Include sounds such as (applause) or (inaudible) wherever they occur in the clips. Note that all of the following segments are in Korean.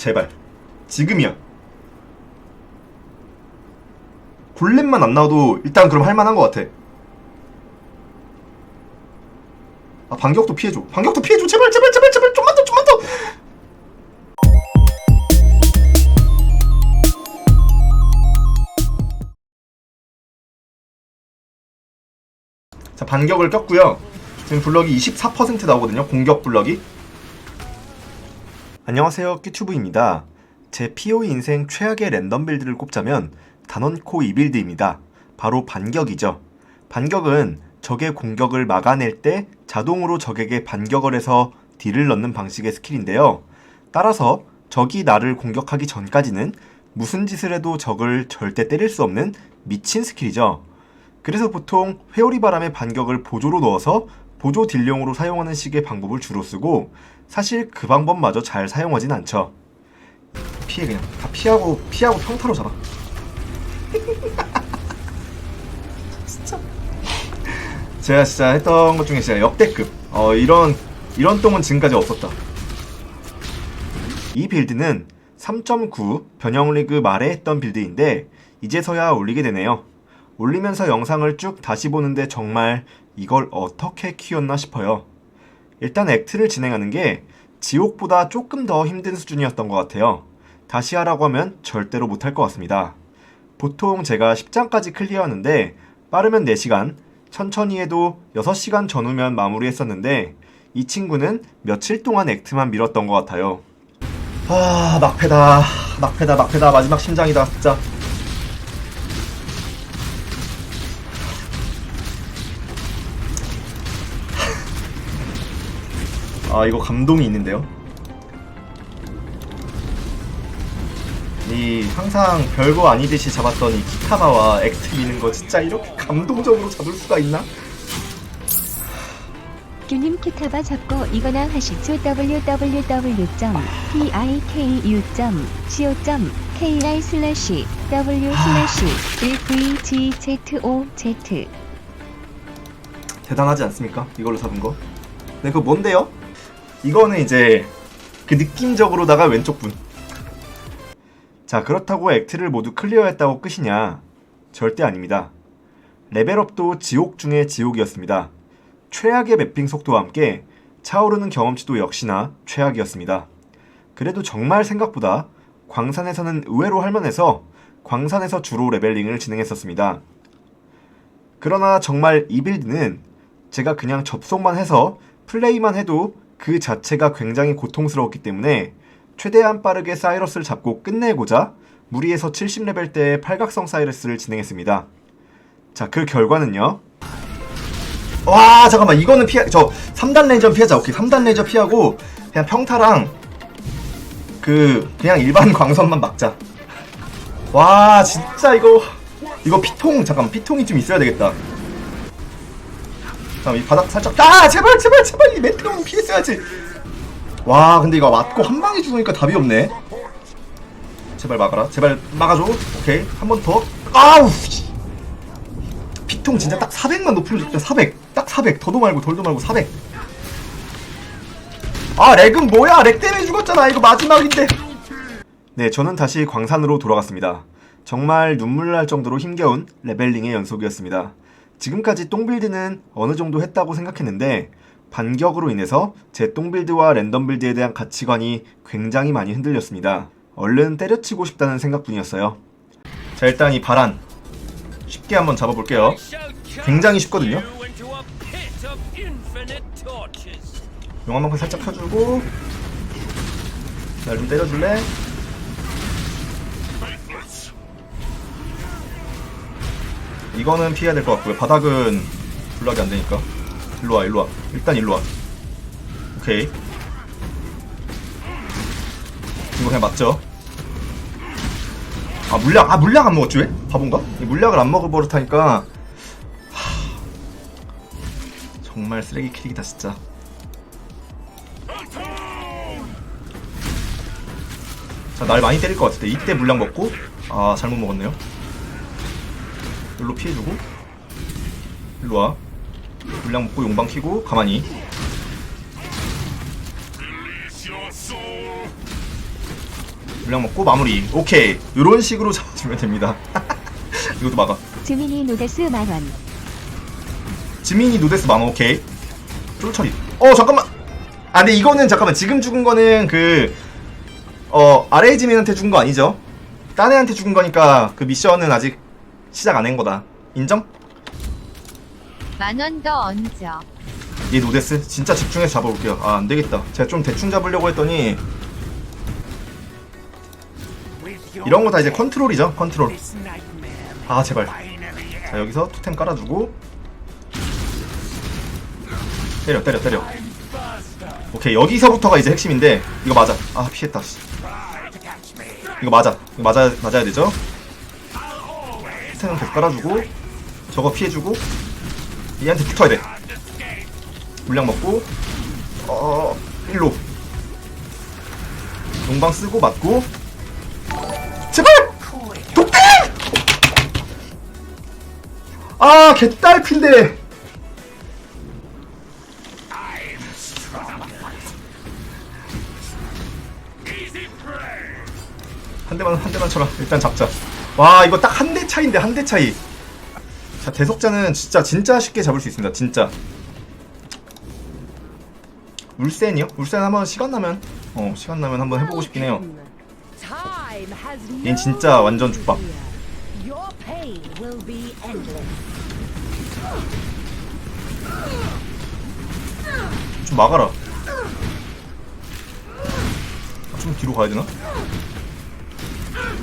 제발. 지금이야. 골렘만 안 나와도 일단 그럼 할만한 것 같아. 아 반격도 피해줘. 반격도 피해줘. 제발 제발 제발 제발. 좀만 더 좀만 더. 자 반격을 꼈고요. 지금 블럭이 24% 나오거든요. 공격 블럭이 안녕하세요 큐튜브입니다. 제 POE 인생 최악의 랜덤 빌드를 꼽자면 단원코 2빌드입니다. 바로 반격이죠. 반격은 적의 공격을 막아낼 때 자동으로 적에게 반격을 해서 딜을 넣는 방식의 스킬인데요. 따라서 적이 나를 공격하기 전까지는 무슨 짓을 해도 적을 절대 때릴 수 없는 미친 스킬이죠. 그래서 보통 회오리 바람의 반격을 보조로 넣어서 보조 딜용으로 사용하는 식의 방법을 주로 쓰고 사실 그 방법마저 잘 사용하진 않죠. 피해 그냥 다 피하고 피하고 평타로 잡아. (laughs) 진짜. 제가 진짜 했던 것 중에 진짜 역대급. 어 이런 이런 똥은 지금까지 없었다. 이 빌드는 3.9 변형 리그 말에 했던 빌드인데 이제서야 올리게 되네요. 올리면서 영상을 쭉 다시 보는데 정말 이걸 어떻게 키웠나 싶어요. 일단 액트를 진행하는 게 지옥보다 조금 더 힘든 수준이었던 것 같아요. 다시 하라고 하면 절대로 못할 것 같습니다. 보통 제가 10장까지 클리어하는데 빠르면 4시간, 천천히 해도 6시간 전후면 마무리했었는데 이 친구는 며칠 동안 액트만 밀었던 것 같아요. 아 막패다 막패다 막패다 마지막 심장이다 진짜 아 이거 감동이 있는데요. 이 항상 별거 아니듯이 잡았던 이 키타마와 엑트 미는 거 진짜 이렇게 감동적으로 잡을 수가 있나? 큐님 키타바 잡고 이거나 하시죠 www.piku.co.kr 슬래시 w 슬래시 1vgzoz 대단하지 않습니까? 이걸로 잡은 거. 네, 그거 뭔데요? 이거는 이제 그 느낌적으로다가 왼쪽 분. 자, 그렇다고 액트를 모두 클리어했다고 끝이냐? 절대 아닙니다. 레벨업도 지옥 중의 지옥이었습니다. 최악의 맵핑 속도와 함께 차오르는 경험치도 역시나 최악이었습니다. 그래도 정말 생각보다 광산에서는 의외로 할만해서 광산에서 주로 레벨링을 진행했었습니다. 그러나 정말 이 빌드는 제가 그냥 접속만 해서 플레이만 해도 그 자체가 굉장히 고통스러웠기 때문에 최대한 빠르게 사이러스를 잡고 끝내고자 무리해서 70레벨 때 팔각성 사이러스를 진행했습니다. 자, 그 결과는요. 와, 잠깐만. 이거는 피하, 저 3단 레이저 피하자. 오케이. 3단 레이저 피하고 그냥 평타랑 그 그냥 일반 (laughs) 광선만 막자. 와, 진짜 이거 이거 피통 잠깐 피통이 좀 있어야 되겠다. 잠깐 이 바닥 살짝 아 제발 제발 제발 이 메테오는 피했어야지. 와 근데 이거 맞고 한 방에 죽으니까 답이 없네. 제발 막아라. 제발 막아줘. 오케이 한 번 더. 아우. 씨. 피통 진짜 딱 400만 높으면 좋겠다. 400. 딱 400. 더도 말고 덜도 말고 400. 아 렉은 뭐야? 렉 때문에 죽었잖아. 이거 마지막인데. 네, 저는 다시 광산으로 돌아갔습니다. 정말 눈물 날 정도로 힘겨운 레벨링의 연속이었습니다. 지금까지 똥빌드는 어느 정도 했다고 생각했는데 반격으로 인해서 제 똥빌드와 랜덤 빌드에 대한 가치관이 굉장히 많이 흔들렸습니다. 얼른 때려치고 싶다는 생각뿐이었어요. 자 일단 이 바란 쉽게 한번 잡아볼게요. 굉장히 쉽거든요. 용암방패 살짝 펴주고 날 좀 때려줄래? 이거는 피해야 될 것 같고요. 바닥은 블락이 안 되니까. 일로 와, 일로 와. 일단 일로 와. 오케이. 이거 그냥 맞죠? 아 물약, 아 물약 안 먹었지 왜? 바본가? 이 물약을 안 먹을 버릇하니까 하... 정말 쓰레기 킬이다 진짜. 자, 날 많이 때릴 것 같은데 이때 물약 먹고 아 잘못 먹었네요. 일로 피해주고. 일로 와. 물량 먹고 용방 키고 가만히. 물량 먹고 마무리. 오케이. 이런 식으로 (laughs) 잡아주면 됩니다. (laughs) 이것도 막아. 주민이 노데스 만원. 지민이 노데스 만원 오케이. 쫄 처리. 어 잠깐만. 아 근데 이거는 잠깐만. 지금 죽은 거는 그 어 아래 지민한테 죽은 거 아니죠? 딴 애한테 죽은 거니까 그 미션은 아직 시작 안 한 거다. 인정? 만원 더 얹어. 얘 노데스 진짜 집중해서 잡아볼게요. 아 안 되겠다. 제가 좀 대충 잡으려고 했더니 이런 거 다 이제 컨트롤이죠 컨트롤. 아 제발. 자 여기서 토템 깔아주고. 때려 때려 때려. 오케이 여기서부터가 이제 핵심인데 이거 맞아. 아 피했다 씨. 이거 맞아. 이거 맞아 맞아야 되죠 토템은 계속 깔아주고 저거 피해주고 얘한테 붙어야 돼. 물량 먹고 어 일로. 용방 쓰고 맞고. 제발! 독대! 아 개딸핀데. 한 대만 한 대만 쳐라. 일단 잡자 와 이거 딱 한 대 차인데 한 대 차이 자 대속자는 진짜 진짜 쉽게 잡을 수 있습니다 진짜 울센이요? 울센 한번 시간 나면 어 시간 나면 한번 해보고 싶긴 해요 얜 진짜 완전 족밥 endless. 좀 막아라 아, 좀 뒤로 가야 되나?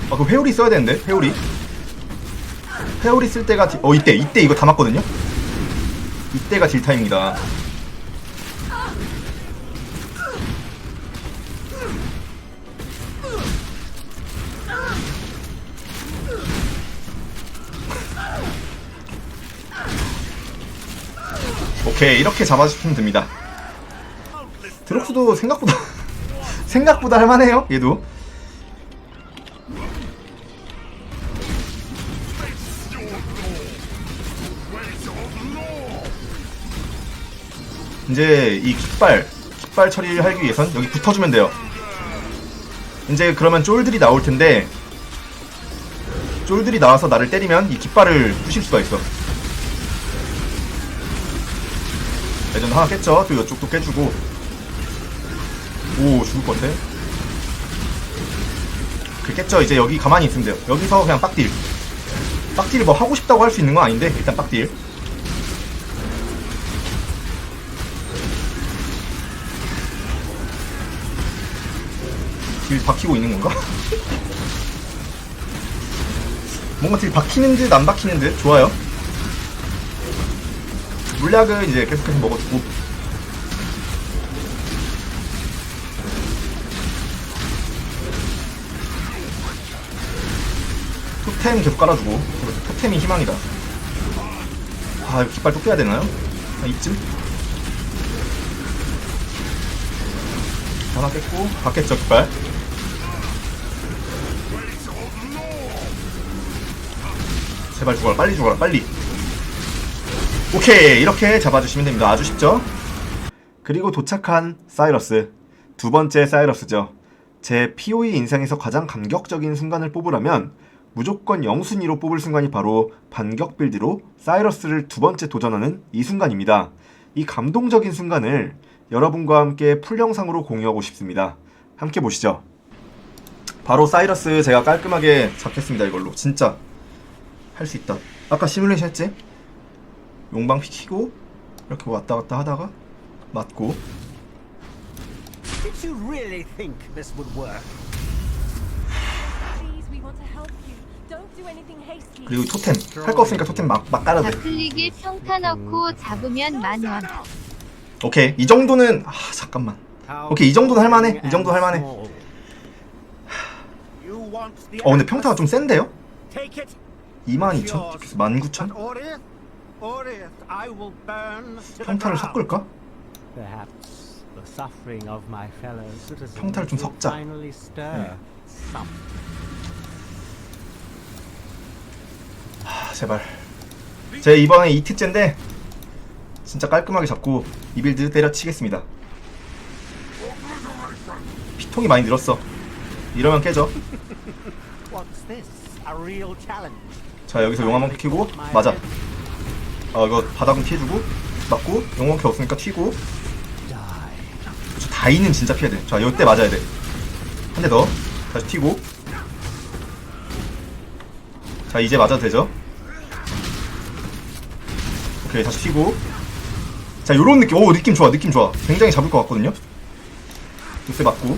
아그 회오리 써야 되는데? 회오리? 회오리 쓸 때가 디... 어 이때 이때 이거 다 맞거든요? 이때가 딜 타임이다. 오케이 이렇게 잡아주시면 됩니다. 드록스도 생각보다 (laughs) 생각보다 할만해요 얘도 이제 이 깃발 깃발 처리를 하기 위해선 여기 붙어주면 돼요. 이제 그러면 쫄들이 나올 텐데 쫄들이 나와서 나를 때리면 이 깃발을 부실 수가 있어. 레전드 하나 깼죠? 또 이쪽도 깨주고. 오 죽을 것 같아 그 깼죠? 이제 여기 가만히 있으면 돼요. 여기서 그냥 빡딜. 빡딜 뭐 하고 싶다고 할 수 있는 건 아닌데 일단 빡딜 딜 박히고 있는 건가? 뭔가 딜 박히는 듯 안 박히는 듯 좋아요 물약은 이제 계속해서 먹어주고 토템 계속 깔아주고 토템이 희망이다 아 이거 깃발 또 빼야 되나요? 아 이쯤? 하나 깼고 받겠죠 깃발 제발 죽어라 빨리 죽어라 빨리. 오케이 이렇게 잡아주시면 됩니다. 아주 쉽죠? 그리고 도착한 사이러스. 두 번째 사이러스죠. 제 POE 인생에서 가장 감격적인 순간을 뽑으라면 무조건 영순위로 뽑을 순간이 바로 반격 빌드로 사이러스를 두 번째 도전하는 이 순간입니다. 이 감동적인 순간을 여러분과 함께 풀 영상으로 공유하고 싶습니다. 함께 보시죠. 바로 사이러스 제가 깔끔하게 잡겠습니다 이걸로. 진짜 할 수 있다 아까 시뮬레이션 했지? 용방 피키고 이렇게 왔다 갔다 하다가 맞고 Did you really think this would work? Please, we want to help you. Don't do anything hasty. 그리고 토템 할 거 없으니까 토템 막, 막 깔아대 좌클릭에 평타 넣고 잡으면 만 원. 오케이 이 정도는 아 잠깐만 오케이 이 정도는 할만해 이 정도 할만해 You want the 어 근데 평타가 좀 센데요? Take it. 22,000? 19,000? But Orith, Orith, I will burn to the 평타를. 섞을까? 평타를 좀 섞자. some. 아 제발 제 이번에 2트째인데 진짜 깔끔하게 잡고 이 빌드 때려치겠습니다 피통이 많이 늘었어 이러면 깨져. 자 여기서 용암 한번 키고 맞아. 어 이거 바닥은 피해주고 맞고 용암 키 없으니까 튀고. 저 다이는 진짜 피해야 돼. 자 이때 맞아야 돼. 한 대 더. 다시 튀고. 자 이제 맞아도 되죠? 오케이 다시 튀고. 자 요런 느낌. 오 느낌 좋아 느낌 좋아. 굉장히 잡을 것 같거든요. 이때 맞고.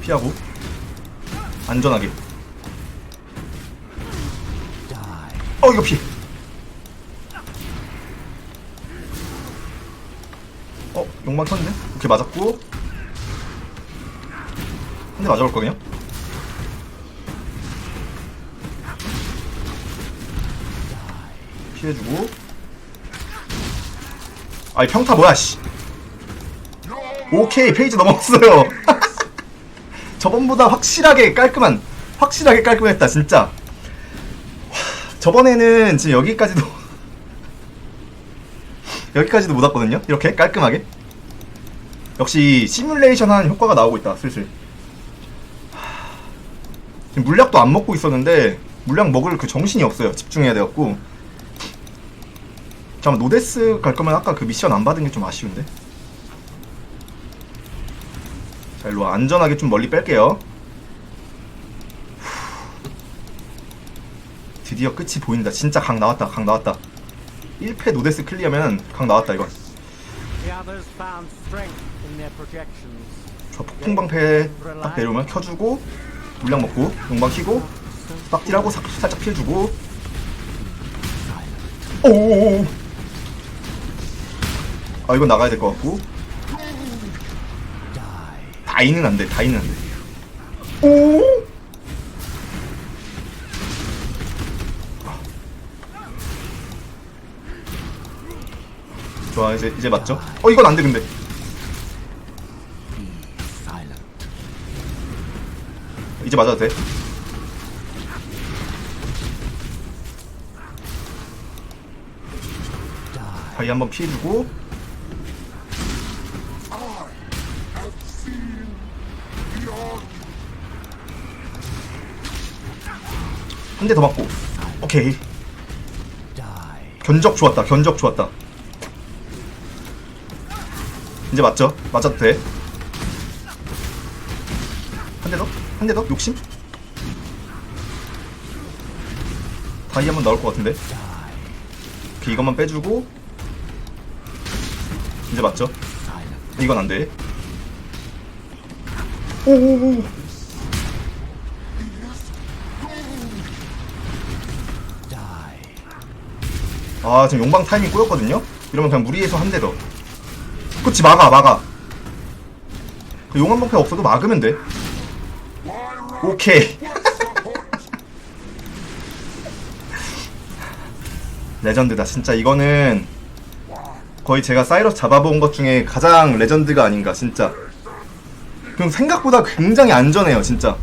피하고. 안전하게. 어 이거 피해. 어 용방 켰네. 오케이 맞았고. 한 대 맞아볼 거든요. 피해주고. 아이 평타 뭐야 씨. 오케이 페이지 넘었어요. (laughs) 저번보다 확실하게 깔끔한 확실하게 깔끔했다 진짜. 와, 저번에는 지금 여기까지도 (laughs) 여기까지도 못 왔거든요? 이렇게 깔끔하게? 역시 시뮬레이션 한 효과가 나오고 있다 슬슬. 하, 지금 물약도 안 먹고 있었는데 물약 먹을 그 정신이 없어요 집중해야 돼갖고. 잠깐 노데스 갈 거면 아까 그 미션 안 받은 게 좀 아쉬운데 자 일로 와. 안전하게 좀 멀리 뺄게요. 후. 드디어 끝이 보인다. 진짜 강 나왔다. 강 나왔다. 1패 노데스 클리어면 강 나왔다 이건 projections. 저 폭풍 방패 딱 내려오면 켜주고 물량 먹고 용방 키고 빡딜하고 사- 살짝 피해주고. 오오오. 아 이건 나가야 될 것 같고 다이는 안 돼 다이는 안 돼 오 좋아 이제 이제 맞죠? 어 이건 안 돼 근데 이제 맞아도 돼. 다이 한번 피해주고 한 대 더 맞고 오케이 견적 좋았다 견적 좋았다 이제 맞죠? 맞아도 돼 한 대 더? 한 대 더? 욕심? 다이 한번 나올 것 같은데 오케이 이것만 빼주고 이제 맞죠? 이건 안돼 아 지금 용방 타이밍 꼬였거든요? 이러면 그냥 무리해서 한 대 더. 그치 막아 막아. 그 용암 방패 없어도 막으면 돼. 오케이. (laughs) 레전드다 진짜. 이거는 거의 제가 사이러스 잡아본 것 중에 가장 레전드가 아닌가 진짜 그럼 생각보다 굉장히 안전해요 진짜.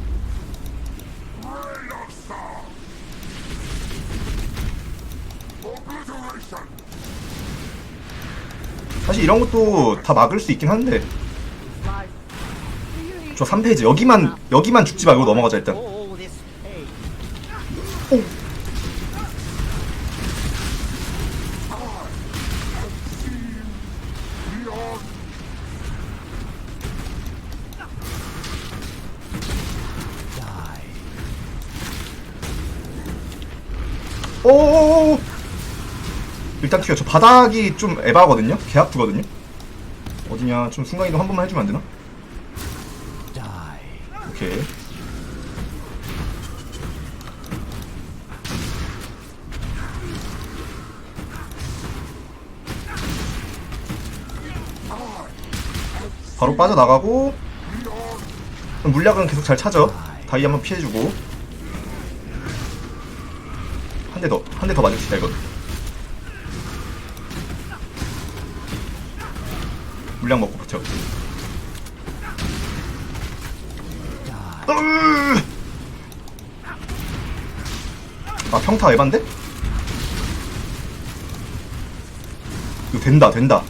사실 이런 것도 다 막을 수 있긴 한데. 저 3페이지 여기만 여기만 죽지 말고 넘어가자 일단. 오 튀어 저 바닥이 좀 에바거든요? 개 아프거든요? 어디냐? 좀 순간이동 한 번만 해주면 안 되나? 오케이. 바로 빠져나가고 물약은 계속 잘 찾아 다이 한번 피해주고. 한 대 더, 한 대 더 맞읍시다, 이거. 물량 먹고 붙여. 아 평타 에반데? 이거 된다 된다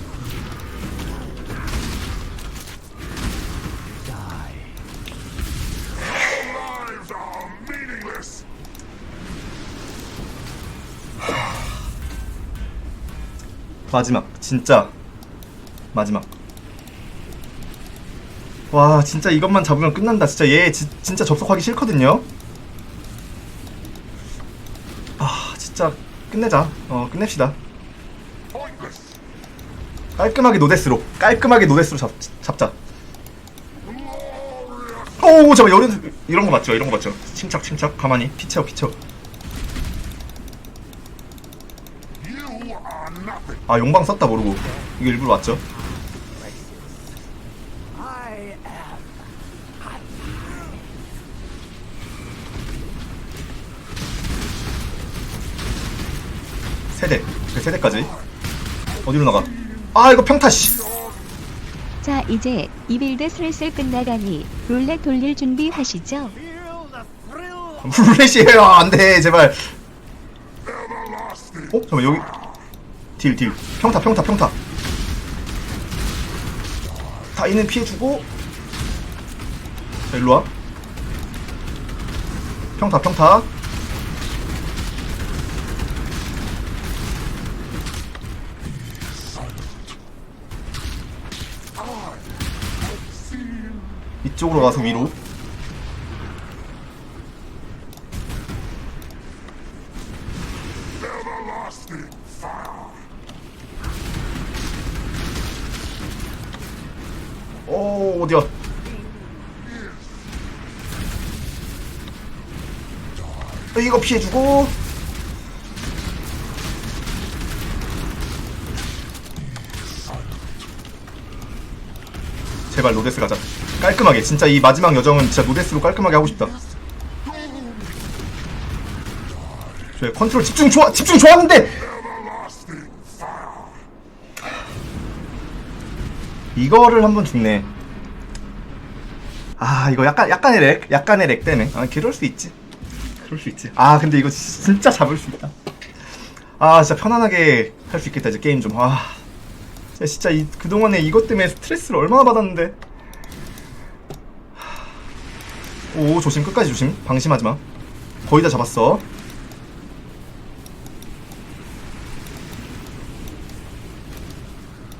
마지막 진짜 마지막 와 진짜 이것만 잡으면 끝난다. 진짜 얘 지, 진짜 접속하기 싫거든요. 아 진짜 끝내자. 어 끝냅시다. 깔끔하게 노데스로 깔끔하게 노데스로 잡, 잡자. 오 잠깐 이런 이런 거 맞죠? 이런 거 맞죠? 침착 침착 가만히. 피 채워 피 채워. 아 용방 썼다 모르고. 이거 일부러 왔죠 세대 그 세대까지. 어디로 나가? 아 이거 평타 씨. 자 이제 이빌드 슬슬 끝나가니 룰렛 돌릴 준비 하시죠. 룰렛이에요. 안돼 제발. 어? 잠깐 여기. 딜 딜. 평타 평타 평타. 다이는 피해주고. 자 일로와. 평타 평타 이쪽으로 가서 위로. 오 어디야? 이거 피해주고 노데스 가자. 깔끔하게. 진짜 이 마지막 여정은 진짜 노데스로 깔끔하게 하고 싶다. 저 컨트롤 집중 좋아 집중 좋았는데! 이거를 한번 죽네. 아 이거 약간 약간의 렉 약간의 렉 때문에. 아 그럴 수 있지. 그럴 수 있지. 아 근데 이거 진짜 잡을 수 있다. 아 진짜 편안하게 할 수 있겠다. 이제 게임 좀아 진짜, 진짜 이, 그동안에 이것 때문에 스트레스를 얼마나 받았는데. 오 조심 끝까지 조심. 방심하지 마. 거의 다 잡았어.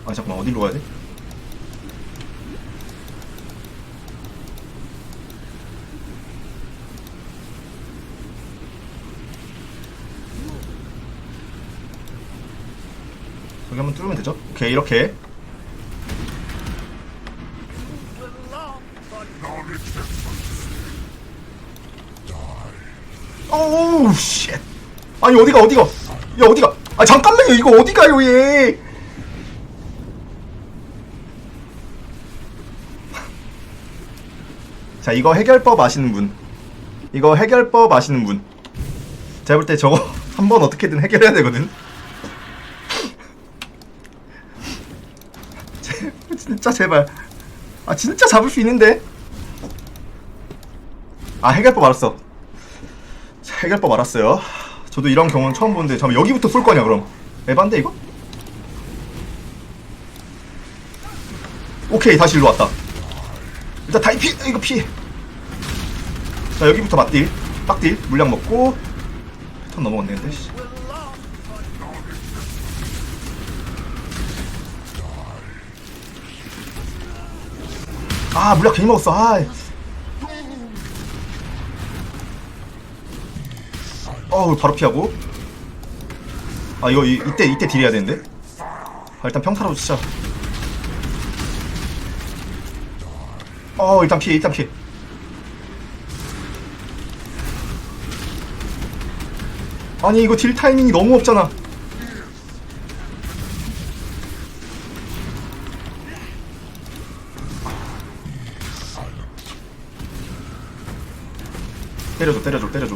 아 잠깐만 어디로 가야 돼? 여기 한번 뚫으면 되죠? 오케이 이렇게 오우 쉣 아니 어디가 어디가 야 어디가 아 잠깐만요 이거 어디가요 얘 (laughs) 자, 이거 해결법 아시는 분. 이거 해결법 아시는 분. 제가 볼 때 저거 (laughs) 한 번 어떻게든 해결해야 되거든. 제- 진짜 제발. 아, 진짜 잡을 수 있는데. 아, 해결법 알았어. 자, 해결법 알았어요. 저도 이런 경우는 처음 보는데, 잠깐 여기부터 쏠 거냐, 그럼? 에반데, 이거? 오케이, 다시 일로 왔다. 일단 다이 피 이거 피해 자 여기부터 맞딜 빡딜 물량 먹고 패턴 넘어갔네 근데 아 물량 괜히 먹었어. 아. 어우 바로 피하고. 아 이거 이, 이때 이때 딜해야 되는데? 아, 일단 평타로 진짜 어 일단 피해 일단 피해. 아니 이거 딜 타이밍이 너무 없잖아 때려줘 때려줘.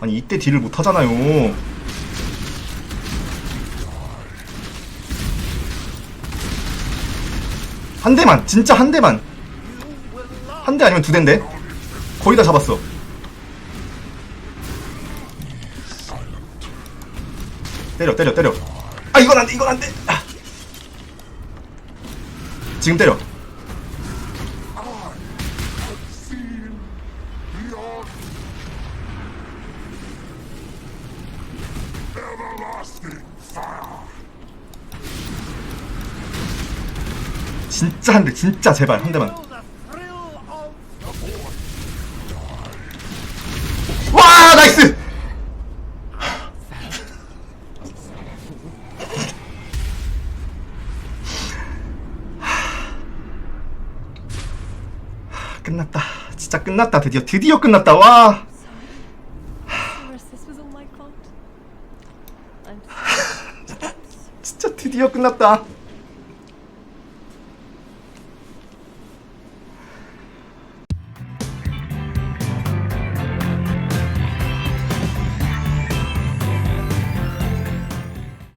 아니 이때 딜을 못 하잖아요. 한 대만 진짜 한 대만. 한 대 아니면 두 대인데? 거의 다 잡았어. 때려 때려 때려. 아 이건 안돼 이건 안돼. 아. 지금 때려. 진짜 한 대 진짜 제발 한 대만. 끝났다 드디어 드디어 끝났다 와 진짜 드디어 끝났다